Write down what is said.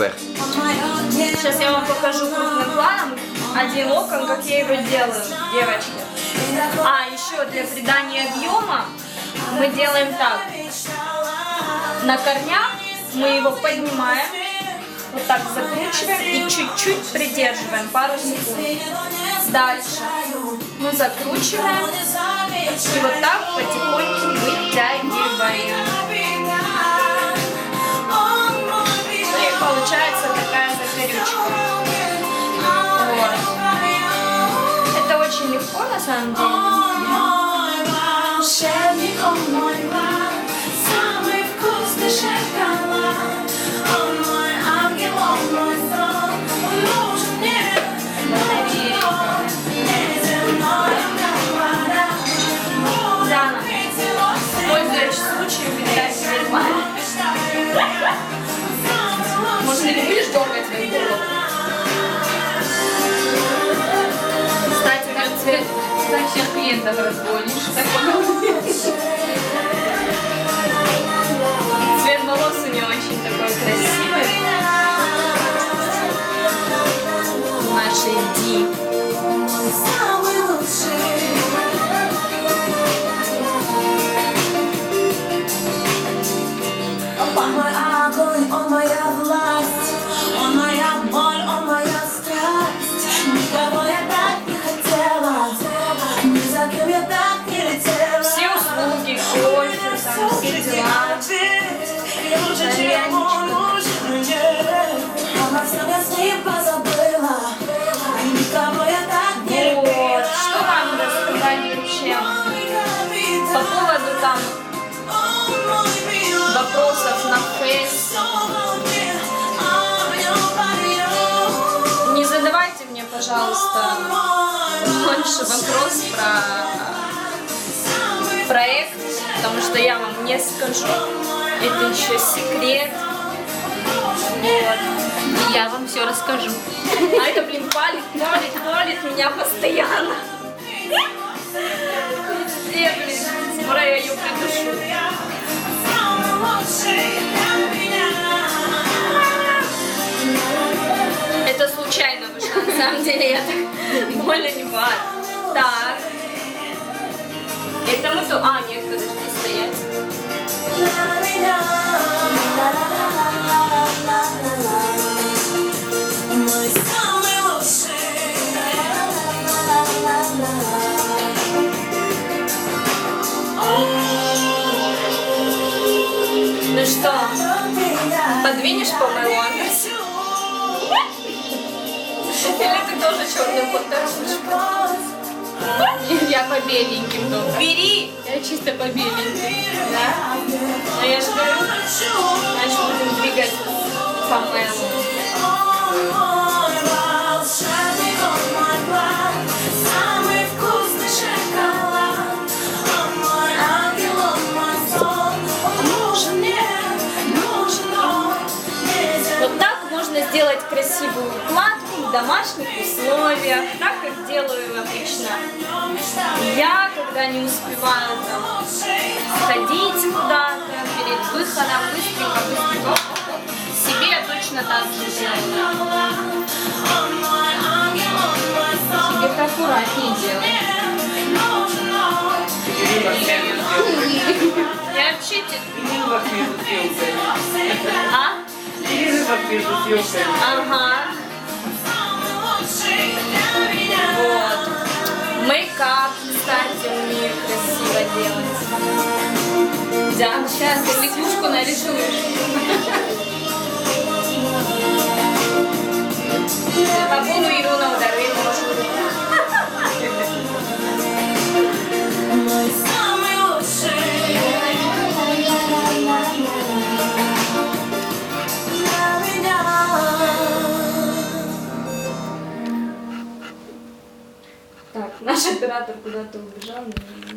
вверх. Сейчас я вам покажу крупным планом один локон, как я его делаю, девочки. А, еще для придания объема мы делаем так. На корнях мы его поднимаем, вот так закручиваем и чуть-чуть придерживаем, пару секунд. Дальше мы закручиваем и вот так потихоньку вытягиваем. Это очень легко на самом деле. Диана, клиентов разгонишь. Так. Цвет волос у нее очень такой красивый. Нашей Ди. Он мой огонь, он моя Не задавайте мне, пожалуйста, больше вопрос про проект, потому что я вам не скажу. Это еще секрет. Вот. И я вам все расскажу. А это, блин, палит, палит, палит меня постоянно. Везде, блин, скоро я ее придушу. Это случайно вышло, на самом деле я так больно не бывает. Так. Это мы. А, нет, подожди, что, подвинешь по моему адресу? Или ты тоже черным подташнешь? Я по беленьким только. Бери! Я чисто по беленьким. Да? А я же говорю, значит будем двигать по сделать красивую укладку в домашних условиях, так как делаю обычно. Я, когда не успеваю там, сходить куда-то перед выходом, быстренько, быстренько, себе я точно так же делаю. Тебе поаккуратнее делай. Я вообще... те- Между съемками. Ага. Вот. Мейкап, кстати, умею красиво делать. Да, сейчас ты лягушку нарисуешь. Наш оператор куда-то убежал. но